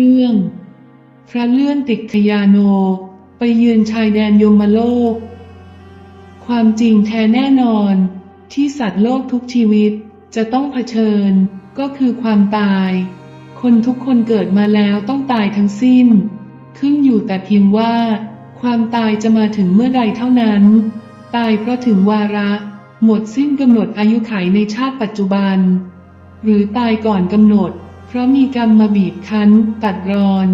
เรื่อง พระเลื่อนติกขยาโน ไปเยือนชายแดนยมโลก ความจริงแท้แน่นอน ที่สัตว์โลกทุกชีวิตจะต้องเผชิญ ก็คือความตาย คนทุกคนเกิดมาแล้วต้องตายทั้งสิ้น ขึ้นอยู่แต่เพียงว่า ความตายจะมาถึงเมื่อใดเท่านั้น ตายเพราะถึงวาระ หมดสิ้นกำหนดอายุขัยในชาติปัจจุบัน หรือตายก่อนกำหนด เพราะมีกรรมมาบีบคั้น ตัดรอน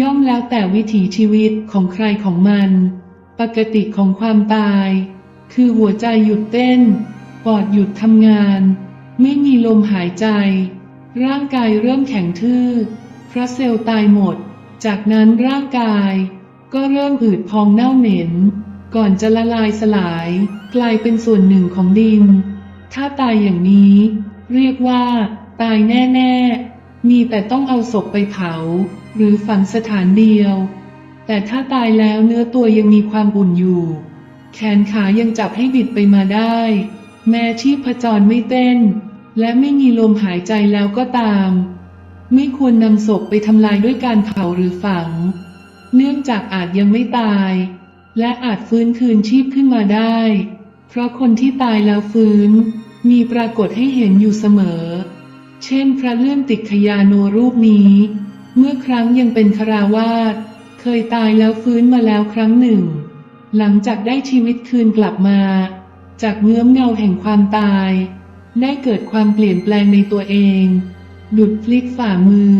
ย่อมแล้วแต่วิถีชีวิตของใครของมัน ปกติของความตาย คือหัวใจหยุดเต้น ปอดหยุดทำงาน ไม่มีลมหายใจ ร่างกายเริ่มแข็งทื่อเพราะเซลล์ตายหมด จากนั้นร่างกาย ก็เริ่มอืดพองเน่าเหม็น ก่อนจะละลายสลาย กลายเป็นส่วนหนึ่งของดิน ถ้าตายอย่างนี้ เรียกว่า ตายแน่ ๆ มีแต่ต้องเอาศพไปเผา หรือฝังสถานเดียว แต่ถ้าตายแล้วเนื้อตัวยังมีความอุ่นอยู่ แขนขายังจับให้บิดไปมาได้ แม้ชีพจรไม่เต้น และไม่มีลมหายใจแล้วก็ตาม ไม่ควรนำศพไปทำลายด้วยการเผาหรือฝัง เนื่องจากอาจยังไม่ตาย และอาจฟื้นคืนชีพขึ้นมาได้ เพราะคนที่ตายแล้วฟื้น มีปรากฏให้เห็นอยู่เสมอ เช่น พระเลื่อนติขยาโนรูปนี้ เมื่อครั้งยังเป็นคราวาสเคยตายแล้วฟื้นมาแล้วครั้งหนึ่ง หลังจากได้ชีวิตคืนกลับมา จากเงื้อมเงาแห่งความตาย ได้เกิดความเปลี่ยนแปลงในตัวเอง ดุดพลิกฝ่ามือ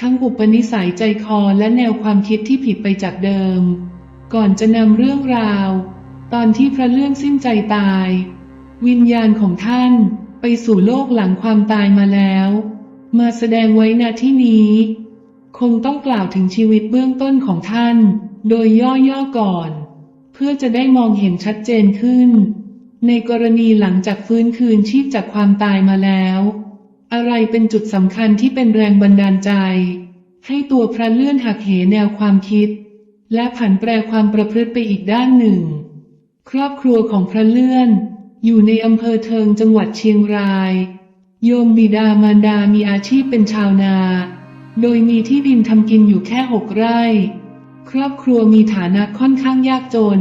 ทั้งอุปนิสัยใจคอและแนวความคิดที่ผิดไปจากเดิม ก่อนจะนำเรื่องราว ตอนที่พระเลื่อนสิ้นใจตาย วิญญาณของท่าน ไปสู่โลกหลังความตายมาแล้ว มาแสดงไว้ณที่นี้ คงต้องกล่าวถึงชีวิตเบื้องต้นของท่าน โดยย่อๆก่อน เพื่อจะได้มองเห็นชัดเจนขึ้น ในกรณีหลังจากฟื้นคืนชีพจากความตายมาแล้ว อะไรเป็นจุดสำคัญที่เป็นแรงบันดาลใจ ให้ตัวพระเลื่อนหักเหแนวความคิด และผันแปรความประพฤติไปอีกด้านหนึ่ง ครอบครัวของพระเลื่อน อยู่ในอำเภอเทิงจังหวัดเชียงราย โยมบิดามารดามีอาชีพเป็นชาวนา โดยมีที่ดินทำกินอยู่แค่หกไร่ ครอบครัวมีฐานะค่อนข้างยากจน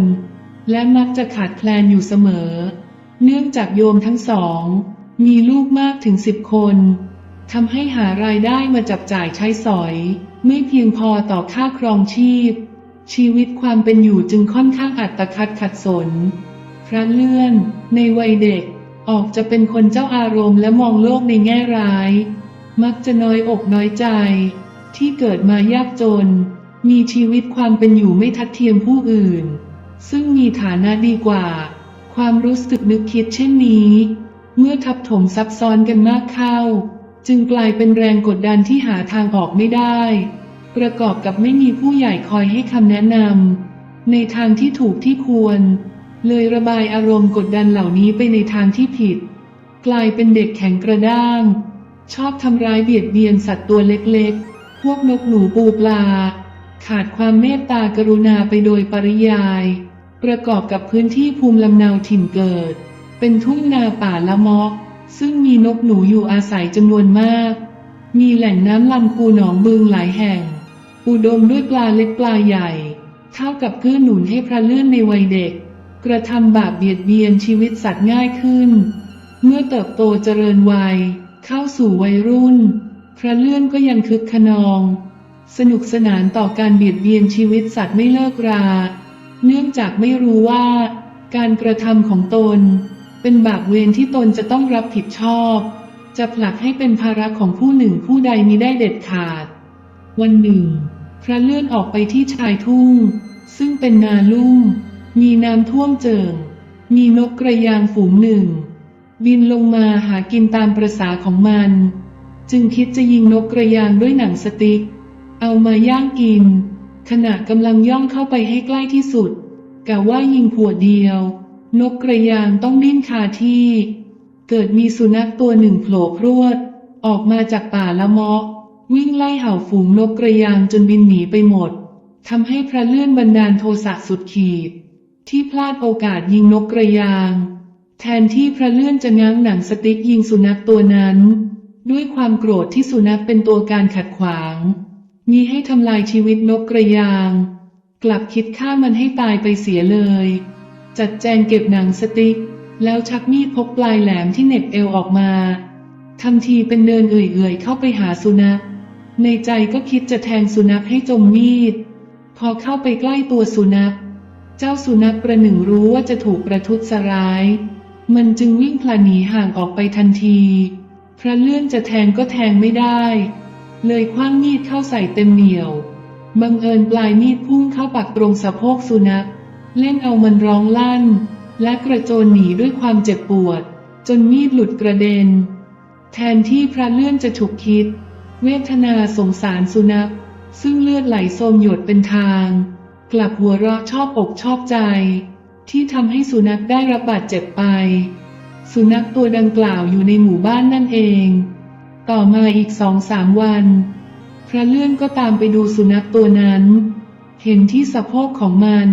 และมักจะขาดแคลนอยู่เสมอ เนื่องจากโยมทั้งสอง มีลูกมากถึงสิบคนทำให้หารายได้มาจับจ่ายใช้สอย ไม่เพียงพอต่อค่าครองชีพ ชีวิตความเป็นอยู่จึงค่อนข้างอัตคัดขัดสน ระเลื่อน ในวัยเด็ก ออกจะเป็นคนเจ้าอารมณ์และมองโลกในแง่ร้าย มักจะน้อยอกน้อยใจ ที่เกิดมายากจน มีชีวิตความเป็นอยู่ไม่ทัดเทียมผู้อื่น ซึ่งมีฐานะดีกว่า ความรู้สึกนึกคิดเช่นนี้ เมื่อทับถมซับซ้อนกันมากเข้า จึงกลายเป็นแรงกดดันที่หาทางออกไม่ได้ ประกอบกับไม่มีผู้ใหญ่คอยให้คำแนะนำในทางที่ถูกที่ควร เลยระบายอารมณ์กดดันเหล่านี้ไปในทางที่ผิด กลายเป็นเด็กแข็งกระด้าง ชอบทำร้ายเบียดเบียนสัตว์ตัวเล็กๆ พวกนกหนูปูปลา ขาดความเมตตากรุณาไปโดยปริยาย ประกอบกับพื้นที่ภูมิลำเนาถิ่นเกิด เป็นทุ่งนาป่าละมอก ซึ่งมีนกหนูอยู่อาศัยจำนวนมาก มีแหล่งน้ำลำคูหนองบึงหลายแห่ง อุดมด้วยปลาเล็กปลาใหญ่ เท่ากับเกื้อหนุนให้พระเลื่อนในวัยเด็ก กระทำบาปเบียดเบียนชีวิตสัตว์ง่ายขึ้น เมื่อเติบโตเจริญวัย เข้าสู่วัยรุ่น พระเลื่อนก็ยังคึกขนอง สนุกสนานต่อการเบียดเบียนชีวิตสัตว์ไม่เลิกรา เนื่องจากไม่รู้ว่า การกระทำของตน เป็นบาปเวรที่ตนจะต้องรับผิดชอบ จะผลักให้เป็นภาระของผู้หนึ่งผู้ใดมิได้เด็ดขาด วันหนึ่ง พระเลื่อนออกไปที่ชายทุ่ง ซึ่งเป็นนาลุ่ม มีน้ำท่วมเจิง มีนกกระยางฝูงหนึ่ง บินลงมาหากินตามประษาของมัน จึงคิดจะยิงนกกระยางด้วยหนังสติ๊กเอามาย่างกิน ขณะกำลังย่องเข้าไปให้ใกล้ที่สุดกะว่ายิงผัวเดียว นกกระยางต้องดิ้นคาที่ เกิดมีสุนัขตัวหนึ่งโผล่พรวด ออกมาจากป่าละมาะวิ่งไล่เห่าฝูงนกกระยางจนบินหนีไปหมดทำให้พระเลื่อนบันดาลโทสะสุดขีด ที่พลาดโอกาสยิงนกกระยาง แทนที่พระเลื่อนจะง้างหนังสติ๊กยิงสุนัขตัวนั้น ด้วยความโกรธที่สุนัขเป็นตัวการขัดขวางมีให้ทำลายชีวิตนกกระยาง กลับคิดฆ่ามันให้ตายไปเสียเลย จัดแจงเก็บหนังสติ๊ก แล้วชักมีดพกปลายแหลมที่เน็บเอวออกมาทำทีเป็นเดินเอื่อยๆเข้าไปหาสุนัข ในใจก็คิดจะแทงสุนัขให้จมมีด พอเข้าไปใกล้ตัวสุนัข เจ้าสุนัขประหนึ่งรู้ว่าจะถูกประทุษร้าย มันจึงวิ่งพลันหนีห่างออกไปทันที พระเลื่อนจะแทงก็แทงไม่ได้ เลยคว้างมีดเข้าใส่เต็มเหนียว บังเอิญปลายมีดพุ่งเข้าปักตรงสะโพกสุนัข เล่นเอามันร้องลั่น และกระโจนหนีด้วยความเจ็บปวด จนมีดหลุดกระเด็น แทนที่พระเลื่อนจะฉุกคิด เวทนาสงสารสุนัข ซึ่งเลือดไหลโสมหยดเป็นทาง กลับหัวเราะชอบอกชอบใจ ที่ทำให้สุนัขได้รับบาดเจ็บไป สุนัขตัวดังกล่าวอยู่ในหมู่บ้านนั่นเอง ต่อมาอีกสองสามวัน พระเลื่อนก็ตามไปดูสุนัขตัวนั้น เห็นที่สะโพกของมัน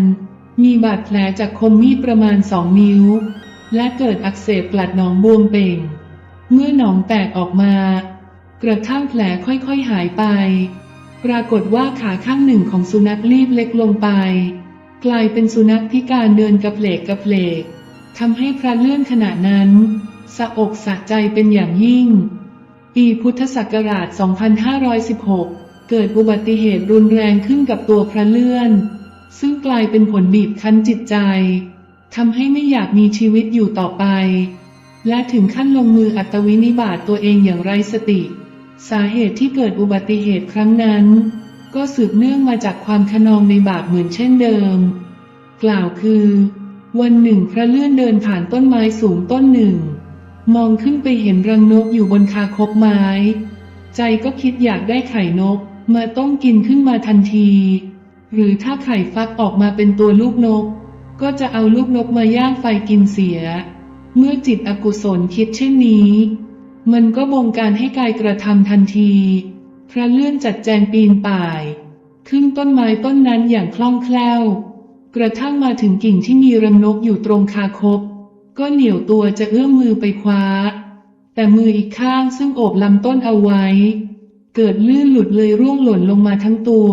มีบาดแผลจากคมมีดประมาณสองนิ้ว และเกิดอักเสบกลัดหนองบวมเป่ง เมื่อหนองแตกออกมากระทั่งแผลค่อยๆหายไป ปรากฏว่าขาข้างหนึ่งของสุนัขรีบเล็กลงไป กลายเป็นสุนัขพิการเดินกระเพลกกระเพลกทำให้พระเลื่อนขณะนั้นสะอกสะใจเป็นอย่างยิ่ง ปีพุทธศักราช 2516 เกิดอุบัติเหตุรุนแรงขึ้นกับตัวพระเลื่อน ซึ่งกลายเป็นผลบีบคั้นจิตใจทำให้ไม่อยากมีชีวิตอยู่ต่อไป และถึงขั้นลงมืออัตวินิบาตตัวเองอย่างไร้สติ สาเหตุที่เกิดอุบัติเหตุครั้งนั้น ก็สืบเนื่องมาจากความขนองในบาปเหมือนเช่นเดิม กล่าวคือ วันหนึ่งพระเลื่อนเดินผ่านต้นไม้สูงต้นหนึ่ง มองขึ้นไปเห็นรังนกอยู่บนคาคบไม้ ใจก็คิดอยากได้ไข่นกมาต้มกินขึ้นมาทันที หรือถ้าไข่ฟักออกมาเป็นตัวลูกนก ก็จะเอาลูกนกมาย่างไฟกินเสีย เมื่อจิตอกุศลคิดเช่นนี้ มันก็บงการให้กายกระทำทันที พระเลื่อนจัดแจงปีนป่าย ขึ้นต้นไม้ต้นนั้นอย่างคล่องแคล่ว กระทั่งมาถึงกิ่งที่มีรังนกอยู่ตรงคาคบ ก็เหนียวตัวจะเอื้อมมือไปคว้า แต่มืออีกข้างซึ่งโอบลำต้นเอาไว้ เกิดลื่นหลุดเลยร่วงหล่นลงมาทั้งตัว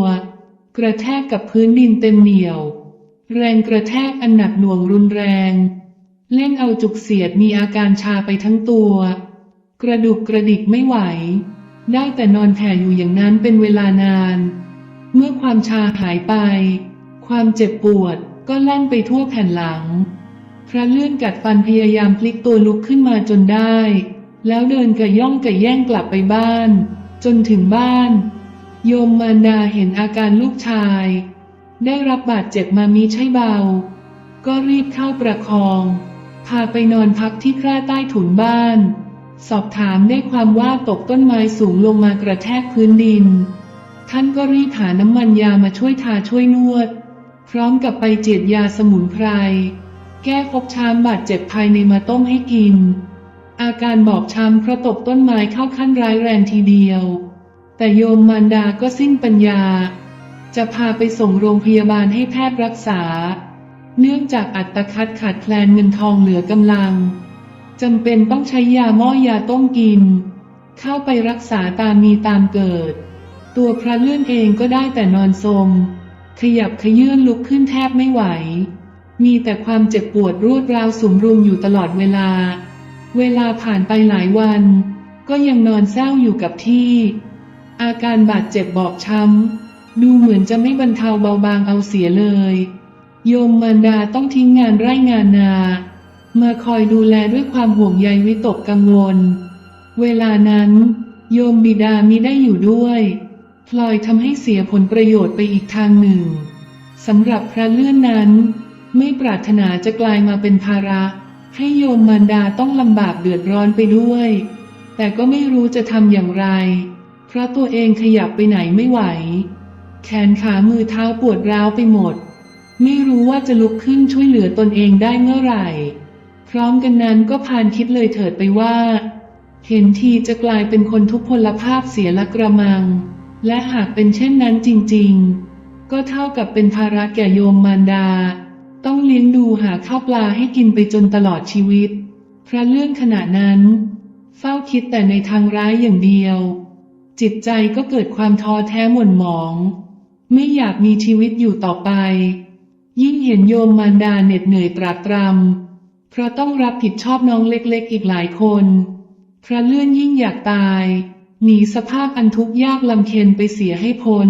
กระแทกกับพื้นดินเต็มเหนียว แรงกระแทกอันหนักหน่วงรุนแรง เล่นเอาจุกเสียดมีอาการชาไปทั้งตัว กระดุกกระดิกไม่ไหว ได้แต่นอนแผ่อยู่อย่างนั้นเป็นเวลานาน เมื่อความชาหายไป ความเจ็บปวดก็แล่นไปทั่วแผ่นหลัง พระเลื่อนกัดฟันพยายามพลิกตัวลุกขึ้นมาจนได้ แล้วเดินกระย่องกระแย่งกลับไปบ้าน จนถึงบ้าน โยมมารดาเห็นอาการลูกชาย ได้รับบาดเจ็บมามิใช่เบา ก็รีบเข้าประคอง พาไปนอนพักที่แคร่ใต้ถุนบ้าน สอบถามได้ความว่าตกต้นไม้สูงลงมากระแทกพื้นดิน ท่านก็รีบหาน้ำมันยามาช่วยทาช่วยนวด พร้อมกับไปเจียดยาสมุนไพร แก้ฟกช้ำบาดเจ็บภายในมาต้มให้กิน อาการบอบช้ำเพราะตกต้นไม้เข้าขั้นร้ายแรงทีเดียว แต่โยมมารดาก็สิ้นปัญญา จะพาไปส่งโรงพยาบาลให้แพทย์รักษา เนื่องจากอัตคัดขาดแคลนเงินทองเหลือกำลัง จำเป็นต้องใช้ยาหม้อยาต้มกิน เข้าไปรักษาตามมีตามเกิด ตัวพระเลื่อนเองก็ได้แต่นอนสมขยับขยื่นลุกขึ้นแทบไม่ไหว มีแต่ความเจ็บปวดรวดราวสุมรุมอยู่ตลอดเวลา เวลาผ่านไปหลายวัน ก็ยังนอนเศร้าอยู่กับที่ อาการบาดเจ็บบอบช้ำ ดูเหมือนจะไม่บรรเทาเบาบางเอาเสียเลย โยมมารดาต้องทิ้งงานไร่งานนา มาคอยดูแลด้วยความห่วงใยวิตกกังวล เวลานั้น โยมบิดามิได้อยู่ด้วยพลอยทำให้เสียผลประโยชน์ไปอีกทางหนึ่งสำหรับพระเลื่อนนั้น ไม่ปรารถนาจะกลายมาเป็นภาระ ให้โยมมารดาต้องลำบากเดือดร้อนไปด้วย แต่ก็ไม่รู้จะทำอย่างไร เพราะตัวเองขยับไปไหนไม่ไหว แขนขามือเท้าปวดร้าวไปหมด ไม่รู้ว่าจะลุกขึ้นช่วยเหลือตนเองได้เมื่อไหร่ ร้อมกันนั้นก็พานคิดเลยเถิดไปว่า เห็นทีจะกลายเป็นคนทุพพลภาพเสียละกระมัง และหากเป็นเช่นนั้นจริง ๆ ก็เท่ากับเป็นภาระแก่โยมมารดา ต้องเลี้ยงดูหาข้าวปลาให้กินไปจนตลอดชีวิต พระเลื่อนขณะนั้น เฝ้าคิดแต่ในทางร้ายอย่างเดียว จิตใจก็เกิดความท้อแท้หม่นหมอง ไม่อยากมีชีวิตอยู่ต่อไป ยิ่งเห็นโยมมารดาเหน็ดเหนื่อยตรากตรำ เพราะต้องรับผิดชอบน้องเล็กๆ อีกหลายคน พระเลื่อนยิ่งอยากตาย หนีสภาพอันทุกข์ยากลำเค็ญไปเสียให้พ้น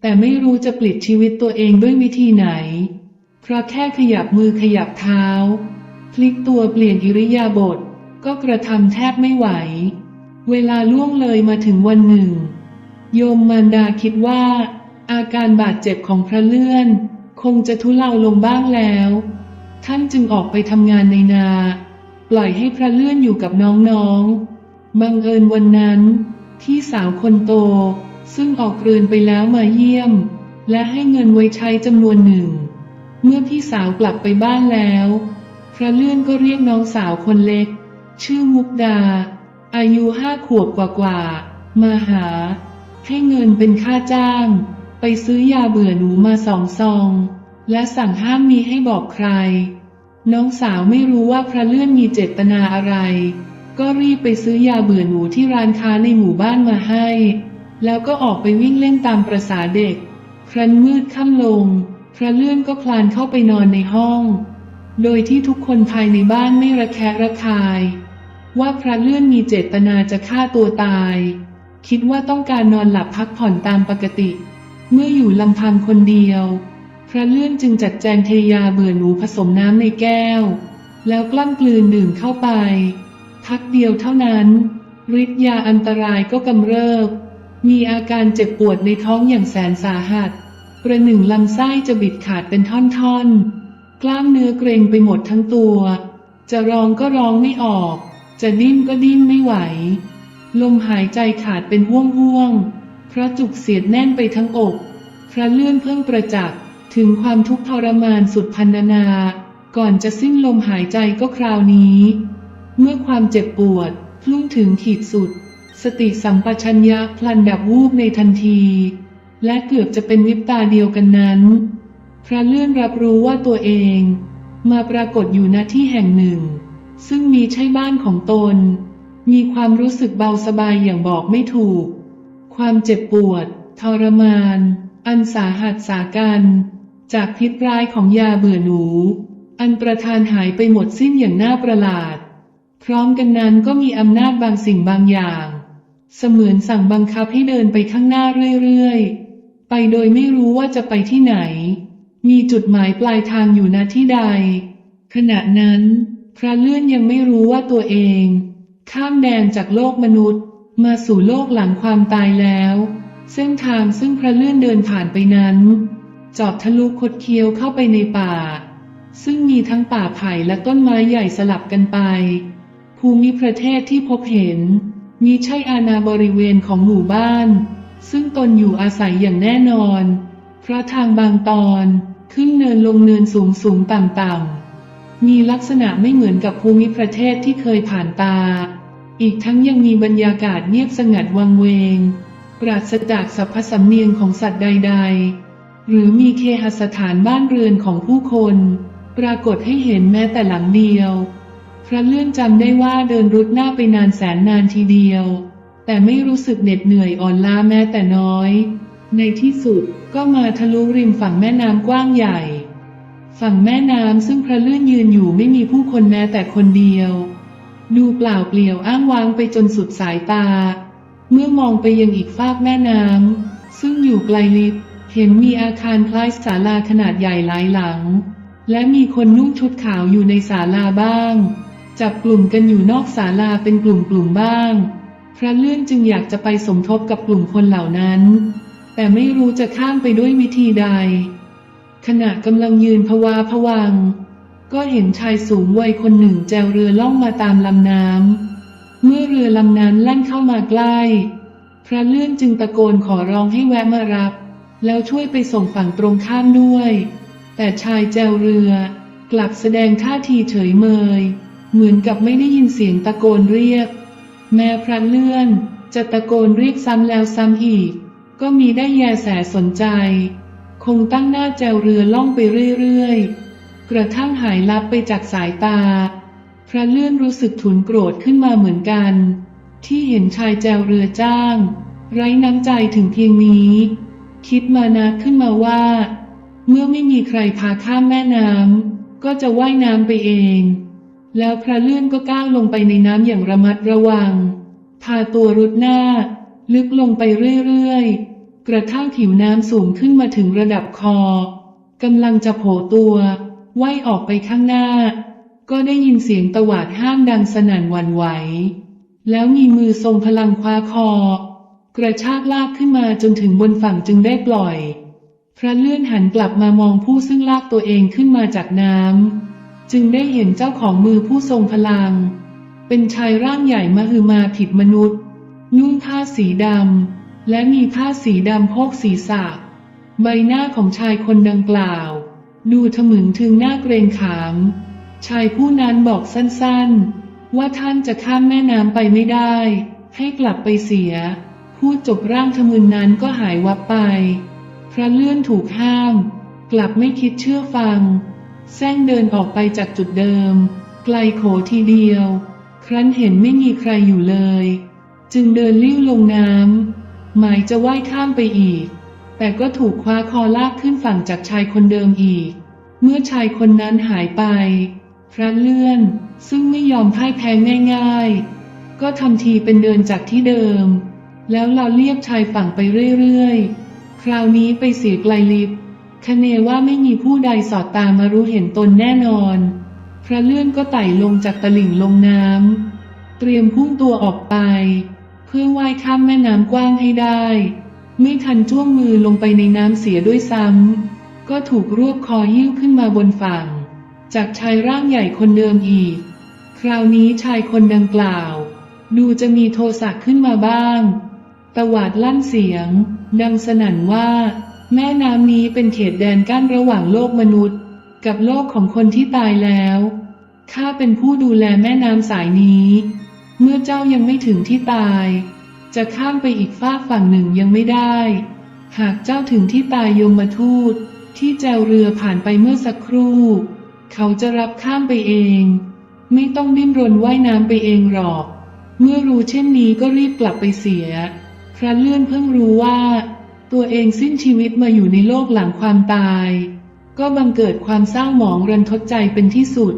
แต่ไม่รู้จะปลิดชีวิตตัวเองด้วยวิธีไหน เพราะแค่ขยับมือขยับเท้า พลิกตัวเปลี่ยนอิริยาบถก็กระทำแทบไม่ไหว เวลาล่วงเลยมาถึงวันหนึ่ง โยมมารดาคิดว่า อาการบาดเจ็บของพระเลื่อน คงจะทุเลาลงบ้างแล้ว ท่านจึงออกไปทำงานในนา ปล่อยให้พระเลื่อนอยู่กับน้องๆ บังเอิญวันนั้น ที่สาวคนโต ซึ่งออกเรือนไปแล้วมาเยี่ยม และให้เงินไว้ใช้จำนวนหนึ่ง เมื่อพี่สาวกลับไปบ้านแล้ว พระเลื่อนก็เรียกน้องสาวคนเล็ก ชื่อมุกดา อายุห้าขวบกว่าๆ มาหา ให้เงินเป็นค่าจ้าง ไปซื้อยาเบื่อหนูมาสองซอง และสั่งห้ามมีให้บอกใคร น้องสาวไม่รู้ว่าพระเลื่อนมีเจตนาอะไร ก็รีบไปซื้อยาเบื่อหนูที่ร้านค้าในหมู่บ้านมาให้ แล้วก็ออกไปวิ่งเล่นตามประษาเด็ก ครั้นมืดค่ำลง พระเลื่อนก็คลานเข้าไปนอนในห้อง โดยที่ทุกคนภายในบ้านไม่ระแคะระคาย ว่าพระเลื่อนมีเจตนาจะฆ่าตัวตาย คิดว่าต้องการนอนหลับพักผ่อนตามปกติ เมื่ออยู่ลำพังคนเดียว พระเลื่อนจึงจัดแจงเทยาเบื่อหนูผสมน้ำในแก้ว แล้วกล้ำกลืนดื่มเข้าไปพักเดียวเท่านั้นฤทธิ์ยาอันตรายก็กำเริบ มีอาการเจ็บปวดในท้องอย่างแสนสาหัสประหนึ่งลำไส้จะบิดขาดเป็นท่อนๆ กล้ามเนื้อเกรงไปหมดทั้งตัว จะร้องก็ร้องไม่ออก จะดิ้นก็ดิ้นไม่ไหว ลมหายใจขาดเป็นห่วงๆ พระจุกเสียดแน่นไปทั้งอก พระเลื่อนเพิ่งประจักษ์ ถึงความทุกข์ทรมานสุดพันนา ก่อนจะสิ้นลมหายใจก็คราวนี้ เมื่อความเจ็บปวดพุ่งถึงขีดสุด สติสัมปชัญญะพลันดับวูบในทันที และเกือบจะเป็นวิบตาเดียวกันนั้น พระเลื่อนรับรู้ว่าตัวเอง มาปรากฏอยู่ณที่แห่งหนึ่ง ซึ่งมีใช่บ้านของตน มีความรู้สึกเบาสบายอย่างบอกไม่ถูก ความเจ็บปวด ทรมาน อันสาหัสสากัน จากพิษร้ายของยาเบื่อหนู อันประทานหายไปหมดสิ้นอย่างน่าประหลาด พร้อมกันนั้นก็มีอำนาจบางสิ่งบางอย่าง เสมือนสั่งบังคับให้เดินไปข้างหน้าเรื่อยๆ ไปโดยไม่รู้ว่าจะไปที่ไหน มีจุดหมายปลายทางอยู่ณที่ใด ขณะนั้น พระเลื่อนยังไม่รู้ว่าตัวเอง ข้ามแดนจากโลกมนุษย์ มาสู่โลกหลังความตายแล้ว เส้นทางซึ่งพระเลื่อนเดินผ่านไปนั้น จอบทะลุคดเคี้ยวเข้าไปในป่า ซึ่งมีทั้งป่าไผ่และต้นไม้ใหญ่สลับกันไป ภูมิประเทศที่พบเห็นมีใช่อาณาบริเวณของหมู่บ้าน ซึ่งตนอยู่อาศัยอย่างแน่นอน เพราะทางบางตอนขึ้นเนินลงเนินสูงสูงต่ำต่ำมีลักษณะไม่เหมือนกับภูมิประเทศที่เคยผ่านตา อีกทั้งยังมีบรรยากาศเงียบสงัดวังเวง ปราศจากสรรพสำเนียงของสัตว์ใด ๆ หรือมีเคหสถานบ้านเรือนของผู้คน ปรากฏให้เห็นแม้แต่หลังเดียว พระเลื่อนจำได้ว่าเดินรุดหน้าไปนานแสนนานทีเดียว แต่ไม่รู้สึกเหน็ดเหนื่อยอ่อนล้าแม้แต่น้อย ในที่สุดก็มาทะลุริมฝั่งแม่น้ำกว้างใหญ่ ฝั่งแม่น้ำซึ่งพระเลื่อนยืนอยู่ไม่มีผู้คนแม้แต่คนเดียว ดูเปล่าเปลี่ยวอ้างว้างไปจนสุดสายตา เมื่อมองไปยังอีกฟากแม่น้ำซึ่งอยู่ไกลลิบ เห็นมีอาคารคล้ายศาลาขนาดใหญ่หลายหลัง และมีคนนุ่งชุดขาวอยู่ในศาลาบ้าง จับกลุ่มกันอยู่นอกศาลาเป็นกลุ่มๆบ้าง พระเลื่อนจึงอยากจะไปสมทบกับกลุ่มคนเหล่านั้น แต่ไม่รู้จะข้ามไปด้วยวิธีใด ขณะกำลังยืนพวาพวัง ก็เห็นชายสูงวัยคนหนึ่งแจวเรือล่องมาตามลำน้ำ เมื่อเรือลำนั้นแล่นเข้ามาใกล้ พระเลื่อนจึงตะโกนขอร้องให้แวะมารับ แล้วช่วยไปส่งฝั่งตรงข้ามด้วย แต่ชายแจวเรือกลับแสดงท่าทีเฉยเมย เหมือนกับไม่ได้ยินเสียงตะโกนเรียก แม้พระเลื่อนจะตะโกนเรียกซ้ำแล้วซ้ำอีก ก็มีได้แยแสสนใจ คงตั้งหน้าแจวเรือล่องไปเรื่อยๆ กระทั่งหายลับไปจากสายตา พระเลื่อนรู้สึกถุนโกรธขึ้นมาเหมือนกัน ที่เห็นชายแจวเรือจ้าง ไร้น้ำใจถึงเพียงนี้ คิดมานะขึ้นมาว่า เมื่อไม่มีใครพาข้ามแม่น้ำก็จะว่ายน้ำไปเอง แล้วพระเลื่อนก็ก้าวลงไปในน้ำอย่างระมัดระวัง พาตัวรุดหน้า ลึกลงไปเรื่อยๆ กระทั่งผิวน้ำสูงขึ้นมาถึงระดับคอกำลังจะโผล่ตัวว่ายออกไปข้างหน้า ก็ได้ยินเสียงตวาดห้ามดังสนั่นหวั่นไหว แล้วมีมือทรงพลังคว้าคอ กระชากลากขึ้นมาจนถึงบนฝั่งจึงได้ปล่อย พระเลื่อนหันกลับมามองผู้ซึ่งลากตัวเองขึ้นมาจากน้ำจึงได้เห็นเจ้าของมือผู้ทรงพลัง เป็นชายร่างใหญ่มหึมาผิดมนุษย์ นุ่งผ้าสีดำและมีผ้าสีดำโพกศีรษะ ใบหน้าของชายคนดังกล่าว ดูถมึงถึงหน้าเกรงขาม ชายผู้นั้นบอกสั้นๆ ว่าท่านจะข้ามแม่น้ำไปไม่ได้ ให้กลับไปเสีย พูดจบร่างทมึนนั้นก็หายวับไป พระเลื่อนถูกห้าม กลับไม่คิดเชื่อฟังแซงเดินออกไปจากจุดเดิม ไกลโขทีเดียว ครั้นเห็นไม่มีใครอยู่เลย จึงเดินลิ้วลงน้ำหมายจะว่ายข้ามไปอีก แต่ก็ถูกคว้าคอลากขึ้นฝั่งจากชายคนเดิมอีก เมื่อชายคนนั้นหายไป พระเลื่อนซึ่งไม่ยอมพ่ายแพ้ง่าย ๆ ก็ทำทีเป็นเดินจากที่เดิม แล้วเราเรียบชายฝั่งไปเรื่อยๆ คราวนี้ไปเสียไกลลิบคะเนว่าไม่มีผู้ใดสอดตามมารู้เห็นตนแน่นอน พระเลื่อนก็ไต่ลงจากตลิ่งลงน้ำ เตรียมพุ่งตัวออกไป เพื่อว่ายข้ามแม่น้ำกว้างให้ได้ ไม่ทันจ้วงมือลงไปในน้ำเสียด้วยซ้ำ ก็ถูกรวบคอหิ้วขึ้นมาบนฝั่ง จากชายร่างใหญ่คนเดิมอีก คราวนี้ชายคนดังกล่าว ดูจะมีโทสะขึ้นมาบ้าง ตวาดลั่นเสียง ดังสนั่นว่า แม่น้ำนี้เป็นเขตแดนกั้นระหว่างโลกมนุษย์ กับโลกของคนที่ตายแล้วข้าเป็นผู้ดูแลแม่น้ำสายนี้ เมื่อเจ้ายังไม่ถึงที่ตาย จะข้ามไปอีกฟากฝั่งหนึ่งยังไม่ได้ หากเจ้าถึงที่ตายยมทูตที่แจวเรือผ่านไปเมื่อสักครู่ เขาจะรับข้ามไปเอง ไม่ต้องดิ้นรนว่ายน้ำไปเองหรอก เมื่อรู้เช่นนี้ก็รีบกลับไปเสีย พระเลื่อนเพิ่งรู้ว่า ตัวเองสิ้นชีวิตมาอยู่ในโลกหลังความตาย ก็บังเกิดความเศร้าหมองรันทดใจเป็นที่สุด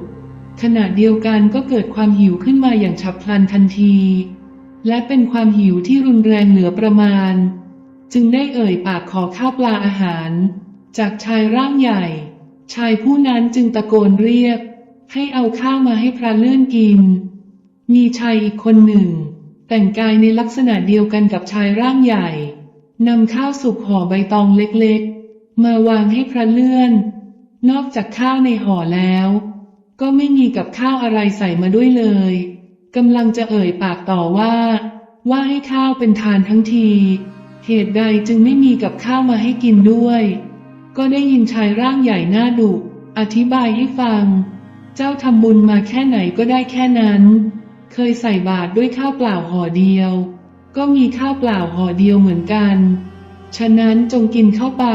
ขณะเดียวกันก็เกิดความหิวขึ้นมาอย่างฉับพลันทันที และเป็นความหิวที่รุนแรงเหลือประมาณ จึงได้เอ่ยปากขอข้าวปลาอาหาร จากชายร่างใหญ่ ชายผู้นั้นจึงตะโกนเรียก ให้เอาข้าวมาให้พระเลื่อนกิน มีชายอีกคนหนึ่ง แต่งกายในลักษณะเดียวกันกับชายร่างใหญ่ นำข้าวสุกห่อใบตองเล็กๆ มาวางให้พระเลื่อน นอกจากข้าวในห่อแล้ว ก็ไม่มีกับข้าวอะไรใส่มาด้วยเลยกำลังจะเอ่ยปากต่อว่า ว่าให้ข้าวเป็นทานทั้งที เหตุใดจึงไม่มีกับข้าวมาให้กินด้วย ก็ได้ยินชายร่างใหญ่หน้าดุ อธิบายให้ฟัง เจ้าทำบุญมาแค่ไหนก็ได้แค่นั้น ยใส่บาตรด้วยข้าวเปล่าห่อเดียว ก็มีข้าวเปล่าห่อเดียวเหมือนกัน ฉะนั้นจงกินเข้าไป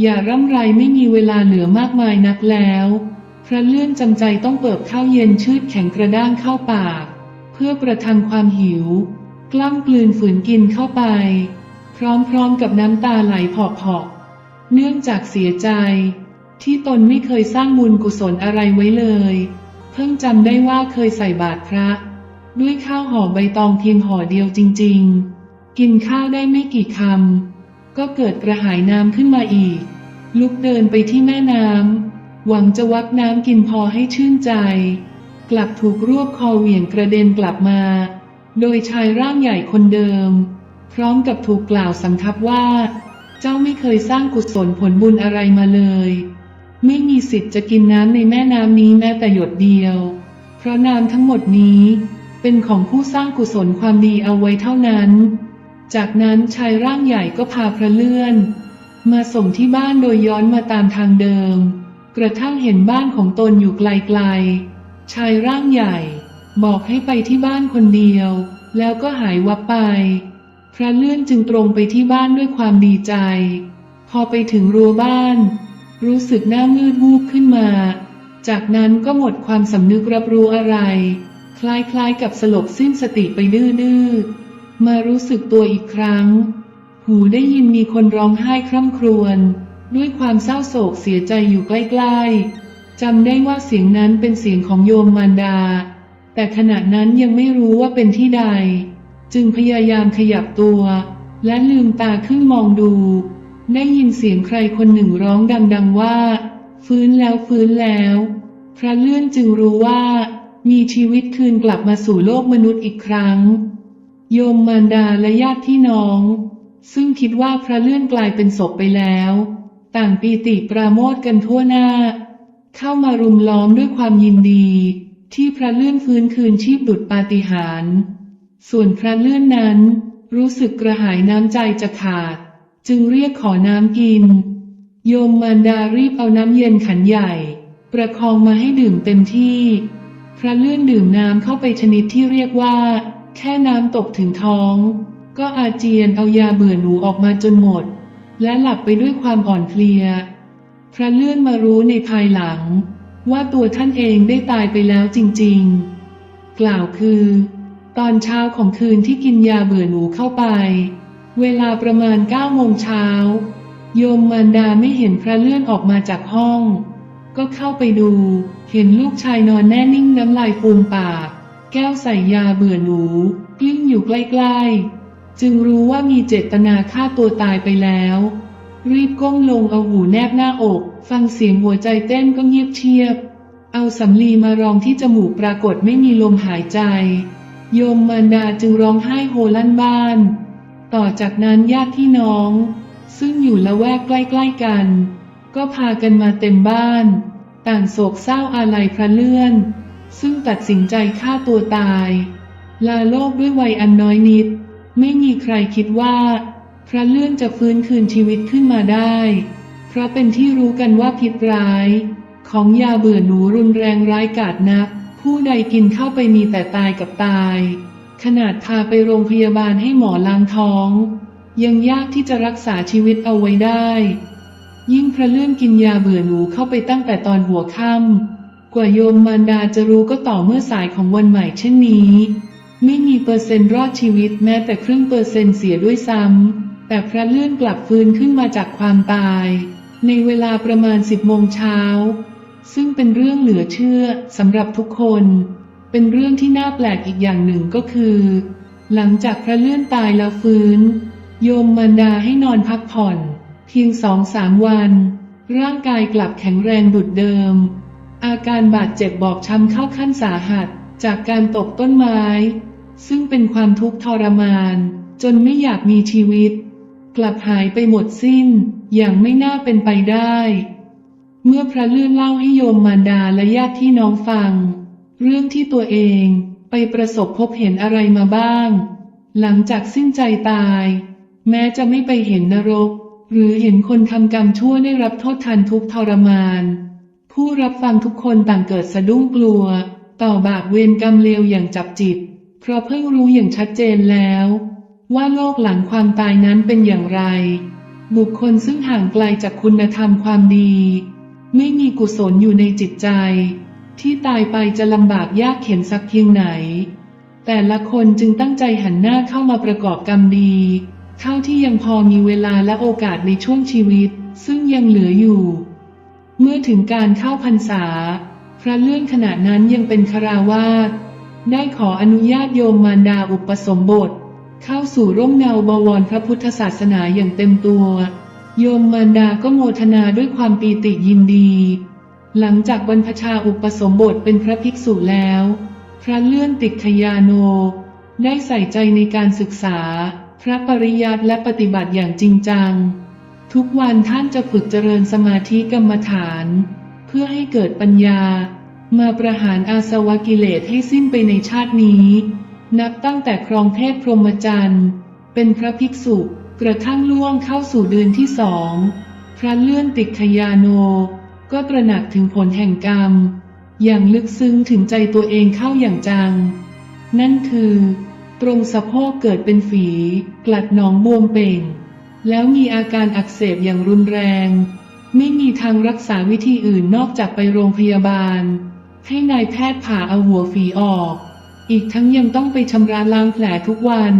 อย่าร่ำไรไม่มีเวลาเหลือมากมายนักแล้ว พระเลื่อนจำใจต้องเปิดข้าวเย็นชืดแข็งกระด้างเข้าปาก เพื่อประทังความหิว กล้ำกลืนฝืนกินเข้าไป พร้อมๆกับน้ำตาไหลผอกๆเนื่องจากเสียใจ ที่ตนไม่เคยสร้างบุญกุศลอะไรไว้เลยเพิ่งจำได้ว่าเคยใส่บาตรพระ ด้วยข้าวห่อใบตองเพียงห่อเดียวจริง ๆ กินข้าวได้ไม่กี่คำก็เกิดกระหายน้ำขึ้นมาอีก ลุกเดินไปที่แม่น้ำหวังจะวักน้ำกินพอให้ชื่นใจ กลับถูกรวบคอเหวี่ยงกระเด็นกลับมา โดยชายร่างใหญ่คนเดิม พร้อมกับถูกกล่าวสำทับว่า เจ้าไม่เคยสร้างกุศลผลบุญอะไรมาเลย ไม่มีสิทธิ์จะกินน้ำในแม่น้ำนี้แม้แต่หยดเดียว เพราะน้ำทั้งหมดนี้ เป็นของผู้สร้างกุศลความดีเอาไว้เท่านั้น จากนั้นชายร่างใหญ่ก็พาพระเลื่อน มาส่งที่บ้านโดยย้อนมาตามทางเดิม กระทั่งเห็นบ้านของตนอยู่ไกลๆ ชายร่างใหญ่ บอกให้ไปที่บ้านคนเดียว แล้วก็หายวับไป พระเลื่อนจึงตรงไปที่บ้านด้วยความดีใจ พอไปถึงรั้วบ้าน รู้สึกหน้ามืดวูบขึ้นมา จากนั้นก็หมดความสำนึกรับรู้อะไร ล้ายๆกับสลบสิ้นสติไปดื้อๆ มารู้สึกตัวอีกครั้ง หูได้ยินมีคนร้องไห้คร่ำครวญด้วยความเศร้าโศกเสียใจอยู่ใกล้ๆ จำได้ว่าเสียงนั้นเป็นเสียงของโยมมารดา แต่ขณะนั้นยังไม่รู้ว่าเป็นที่ใด จึงพยายามขยับตัว และลืมตาขึ้นมองดู ได้ยินเสียงใครคนหนึ่งร้องดังๆว่า ฟื้นแล้วฟื้นแล้ว พระเลื่อนจึงรู้ว่า มีชีวิตคืนกลับมาสู่โลกมนุษย์อีกครั้ง โยมมารดาและญาติพี่น้อง ซึ่งคิดว่าพระเลื่อนกลายเป็นศพไปแล้ว ต่างปีติปราโมทกันทั่วหน้า เข้ามารุมล้อมด้วยความยินดี ที่พระเลื่อนฟื้นคืนชีพดุจปาฏิหาริย์ส่วนพระเลื่อนนั้น รู้สึกกระหายน้ำใจจะขาด จึงเรียกขอน้ำกิน โยมมารดารีบเอาน้ำเย็นขันใหญ่ ประคองมาให้ดื่มเต็มที่ พระเลื่อนดื่มน้ำเข้าไปชนิดที่เรียกว่า แค่น้ำตกถึงท้อง ก็อาเจียนเอายาเบื่อหนูออกมาจนหมด และหลับไปด้วยความอ่อนเพลีย พระเลื่อนมารู้ในภายหลัง ว่าตัวท่านเองได้ตายไปแล้วจริงๆ กล่าวคือ ตอนเช้าของคืนที่กินยาเบื่อหนูเข้าไป เวลาประมาณเก้าโมงเช้าโยมมารดาไม่เห็นพระเลื่อนออกมาจากห้อง ก็เข้าไปดู เห็นลูกชายนอนแน่นิ่งน้ำลายฟูมปาก แก้วใส่ยาเบื่อหนูกลิ้งอยู่ใกล้ๆ จึงรู้ว่ามีเจตนาฆ่าตัวตายไปแล้ว รีบก้มลงเอาหูแนบหน้าอก ฟังเสียงหัวใจเต้นก็เงียบเชียบ เอาสำลีมารองที่จมูกปรากฏไม่มีลมหายใจ โยมมารดาจึงร้องไห้โฮลั่นบ้าน ต่อจากนั้นญาติพี่น้อง ซึ่งอยู่ละแวกใกล้ ๆกัน ก็พากันมาเต็มบ้าน ต่างโศกเศร้าอาลัยพระเลื่อน ซึ่งตัดสินใจฆ่าตัวตาย ลาโลกด้วยวัยอันน้อยนิด ไม่มีใครคิดว่า พระเลื่อนจะฟื้นคืนชีวิตขึ้นมาได้ เพราะเป็นที่รู้กันว่าพิษร้าย ของยาเบื่อหนูรุนแรงร้ายกาจนัก ผู้ใดกินเข้าไปมีแต่ตายกับตาย ขนาดพาไปโรงพยาบาลให้หมอล้างท้อง ยังยากที่จะรักษาชีวิตเอาไว้ได้ ยิ่งพระเลื่อนกินยาเบื่อหนูเข้าไปตั้งแต่ตอนหัวค่ำกว่าโยมมารดาจะรู้ก็ต่อเมื่อสายของวันใหม่เช่นนี้ ไม่มีเปอร์เซ็นต์รอดชีวิตแม้แต่ครึ่งเปอร์เซ็นต์เสียด้วยซ้ำแต่พระเลื่อนกลับฟื้นขึ้นมาจากความตาย ในเวลาประมาณสิบโมงเช้า ซึ่งเป็นเรื่องเหลือเชื่อสำหรับทุกคน เป็นเรื่องที่น่าแปลกอีกอย่างหนึ่งก็คือ หลังจากพระเลื่อนตายแล้วฟื้น โยมมารดาให้นอนพักผ่อน พียงสองสามวัน ร่างกายกลับแข็งแรงดุดเดิม อาการบาดเจ็บบอบช้ำเข้าขั้นสาหัสจากการตกต้นไม้ ซึ่งเป็นความทุกข์ทรมาน จนไม่อยากมีชีวิต กลับหายไปหมดสิ้น อย่างไม่น่าเป็นไปได้ เมื่อพระเลื่อนเล่าให้โยมมารดาและญาติพี่น้องฟัง เรื่องที่ตัวเองไปประสบพบเห็นอะไรมาบ้าง หลังจากสิ้นใจตาย แม้จะไม่ไปเห็นนรก หรือเห็นคนทำกรรมชั่วได้รับโทษทันทุกทรมาน ผู้รับฟังทุกคนต่างเกิดสะดุ้งกลัว ต่อบาปเวรกรรมเลวอย่างจับจิต เพราะเพิ่งรู้อย่างชัดเจนแล้ว ว่าโลกหลังความตายนั้นเป็นอย่างไร บุคคลซึ่งห่างไกลจากคุณธรรมความดี ไม่มีกุศลอยู่ในจิตใจ ที่ตายไปจะลำบากยากเข็นสักเพียงไหน แต่ละคนจึงตั้งใจหันหน้าเข้ามาประกอบกรรมดี เท่าที่ยังพอมีเวลาและโอกาสในช่วงชีวิต ซึ่งยังเหลืออยู่ เมื่อถึงการเข้าพรรษา พระเลื่อนขณะนั้นยังเป็นคาราวาสได้ขออนุญาตโยมมารดาอุปสมบท เข้าสู่ร่มเงาบวรพระพุทธศาสนาอย่างเต็มตัว โยมมารดาก็โมทนาด้วยความปีติยินดี หลังจากบรรพชาอุปสมบทเป็นพระภิกษุแล้ว พระเลื่อนติขยาโน ได้ใส่ใจในการศึกษา พระปริยัติและปฏิบัติอย่างจริงจัง ทุกวันท่านจะฝึกเจริญสมาธิกรรมฐาน เพื่อให้เกิดปัญญา มาประหารอาสวะกิเลสให้สิ้นไปในชาตินี้ นับตั้งแต่ครองเพศพรหมจรรย์เป็นพระภิกษุกระทั่งล่วงเข้าสู่เดือนที่สองพระเลื่อนติขยาโน ก็ตระหนักถึงผลแห่งกรรม อย่างลึกซึ้งถึงใจตัวเองเข้าอย่างจัง นั่นคือ ตรงสะโพกเกิดเป็นฝีกลัดหนองบวมเป่ง แล้วมีอาการอักเสบอย่างรุนแรง ไม่มีทางรักษาวิธีอื่นนอกจากไปโรงพยาบาล ให้นายแพทย์ผ่าเอาหัวฝีออก อีกทั้งยังต้องไปชำระล้างแผลทุกวัน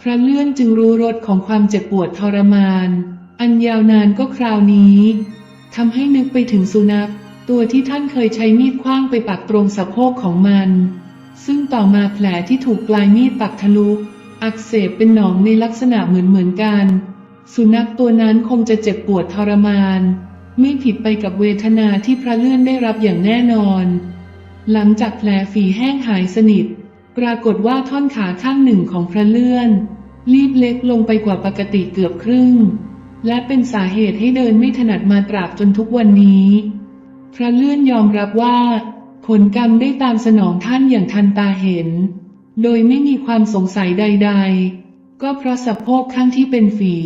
พระเลื่อนจึงรู้รสของความเจ็บปวดทรมาน อันยาวนานก็คราวนี้ทำให้นึกไปถึงสุนัข ตัวที่ท่านเคยใช้มีดคว้างไปปักตรงสะโพกของมัน ซึ่งต่อมาแผลที่ถูกปลายมีดปักทะลุ อักเสบเป็นหนองในลักษณะเหมือนเหมือนกัน สุนัขตัวนั้นคงจะเจ็บปวดทรมาน ไม่ผิดไปกับเวทนาที่พระเลื่อนได้รับอย่างแน่นอน หลังจากแผลฝีแห้งหายสนิท ปรากฏว่าท่อนขาข้างหนึ่งของพระเลื่อน รีบเล็กลงไปกว่าปกติเกือบครึ่ง และเป็นสาเหตุให้เดินไม่ถนัดมาตราบจนทุกวันนี้ พระเลื่อนยอมรับว่า ผลกรรมได้ตามสนองท่านอย่างทันตาเห็น โดยไม่มีความสงสัยใด ๆ ก็เพราะสะโพกข้างที่เป็นฝี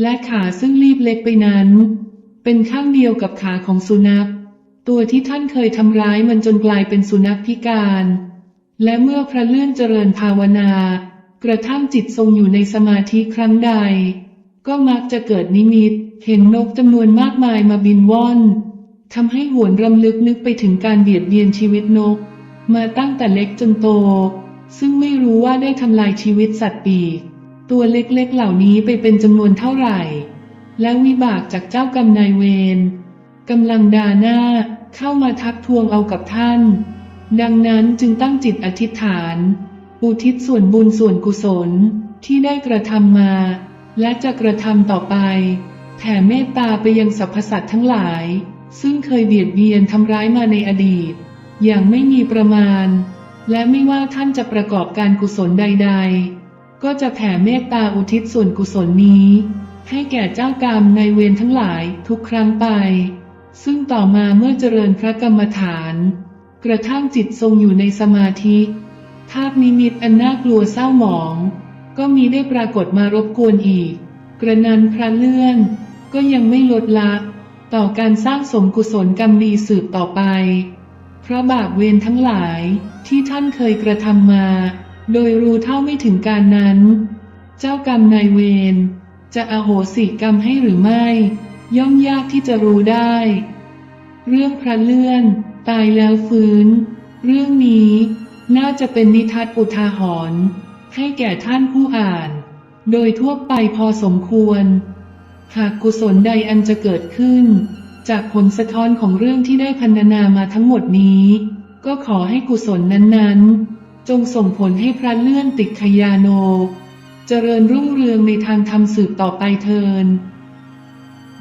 และขาซึ่งรีบเล็กไปนั้น เป็นข้างเดียวกับขาของสุนัข ตัวที่ท่านเคยทำร้ายมันจนกลายเป็นสุนัขพิการ และเมื่อพระเลื่อนเจริญภาวนา กระทั่งจิตทรงอยู่ในสมาธิครั้งใด ก็มักจะเกิดนิมิต เห็นนกจำนวนมากมายมาบินว่อน ทำให้หวนรำลึกนึกไปถึงการเบียดเบียนชีวิตนก มาตั้งแต่เล็กจนโต ซึ่งไม่รู้ว่าได้ทำลายชีวิตสัตว์ปีก ตัวเล็กๆเหล่านี้ไปเป็นจำนวนเท่าไหร่ และวิบากจากเจ้ากรรมนายเวรกำลังดาหน้าเข้ามาทักทวงเอากับท่าน ดังนั้นจึงตั้งจิตอธิษฐาน อุทิศส่วนบุญส่วนกุศลที่ได้กระทำมา และจะกระทำต่อไป แผ่เมตตาไปยังสรรพสัตว์ทั้งหลาย ซึ่งเคยเบียดเบียนทำร้ายมาในอดีต อย่างไม่มีประมาณ และไม่ว่าท่านจะประกอบการกุศลใด ๆ ก็จะแผ่เมตตาอุทิศส่วนกุศลนี้ ให้แก่เจ้ากรรมในเวรทั้งหลายทุกครั้งไป ซึ่งต่อมาเมื่อเจริญพระกรรมฐาน กระทั่งจิตทรงอยู่ในสมาธิภาพนิมิตอันน่ากลัวเศร้าหมอง ก็มีได้ปรากฏมารบกวนอีก กระนั้นพระเลื่อน ก็ยังไม่ลดละ ต่อการสร้างสมกุศลกรรมดีสืบต่อไป เพราะบาปเวรทั้งหลายที่ท่านเคยกระทำมา โดยรู้เท่าไม่ถึงการนั้น เจ้ากรรมนายเวรจะอโหสิกรรมให้หรือไม่ ย่อมยากที่จะรู้ได้ เรื่องพระเลื่อน ตายแล้วฟื้น เรื่องนี้น่าจะเป็นนิทัศน์อุทาหรณ์ให้แก่ท่านผู้อ่าน โดยทั่วไปพอสมควร หากกุศลใดอันจะเกิดขึ้น จากผลสะท้อนของเรื่องที่ได้พันนามาทั้งหมดนี้ ก็ขอให้กุศลนั้นๆ จงส่งผลให้พระเลื่อนติดขยาโน เจริญรุ่งเรืองในทางธรรมสืบต่อไปเทิน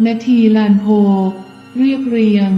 นาทีลานโพ เรียบเรียง